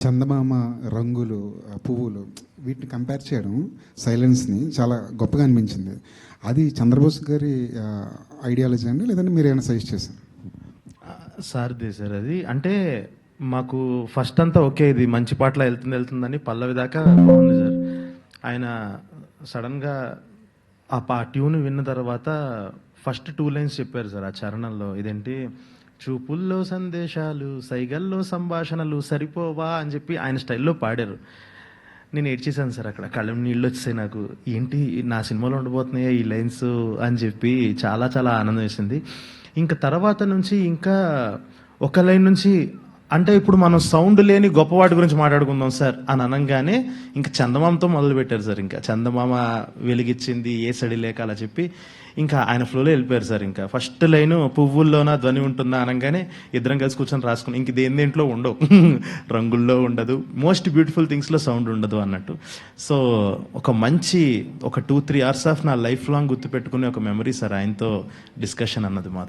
చందమామ రంగులు పువ్వులు వీటిని కంపేర్ చేయడం సైలెన్స్ని చాలా గొప్పగా అనిపించింది. అది చంద్రబోస్ గారి ఐడియాలజీ అండి లేదంటే మీరు ఏమైనా సజెస్ట్ చేశారు? సార్దే సార్ అది. అంటే మాకు ఫస్ట్ అంతా ఓకే ఇది మంచి పాటలో వెళ్తుంది వెళ్తుందని పల్లవి దాకా బాగుంది సార్. ఆయన సడన్గా ఆ పా ట్యూన్ విన్న తర్వాత ఫస్ట్ టూ లైన్స్ చెప్పారు సార్ ఆ చరణంలో. ఇదేంటి? చూపుల్లో సందేశాలు సైగల్లో సంభాషణలు సరిపోవా అని చెప్పి ఆయన స్టైల్లో పాడారు. నేను ఏడ్చేసాను సార్ అక్కడ. కళ్ళ నీళ్ళు వచ్చాయి నాకు. ఏంటి నా సినిమాలో ఉండబోతున్నాయా ఈ లైన్స్ అని చెప్పి చాలా చాలా ఆనందం వేసింది. ఇంకా తర్వాత నుంచి ఇంకా ఒక లైన్ నుంచి అంటే ఇప్పుడు మనం సౌండ్ లేని గొప్పవాటి గురించి మాట్లాడుకుందాం సార్ అని అనగానే ఇంకా చందమామతో మొదలు పెట్టారు సార్ ఇంకా. చందమామ వెలిగిచ్చింది ఏ సడి లేక అలా చెప్పి ఇంకా ఆయన ఫ్లోలో వెళ్ళిపోయారు సార్ ఇంకా. ఫస్ట్ లైన్ పువ్వుల్లోన ధ్వని ఉంటుందా అనగానే ఇద్దరం కలిసి కూర్చొని రాసుకుని ఇంక దేని దేంట్లో ఉండవు. రంగుల్లో ఉండదు. మోస్ట్ బ్యూటిఫుల్ థింగ్స్లో సౌండ్ ఉండదు అన్నట్టు. సో ఒక మంచి ఒక టూ త్రీ అవర్స్ ఆఫ్ నా లైఫ్ లాంగ్ గుర్తుపెట్టుకునే ఒక మెమరీ సార్ ఆయనతో డిస్కషన్ అన్నది మాత్రం.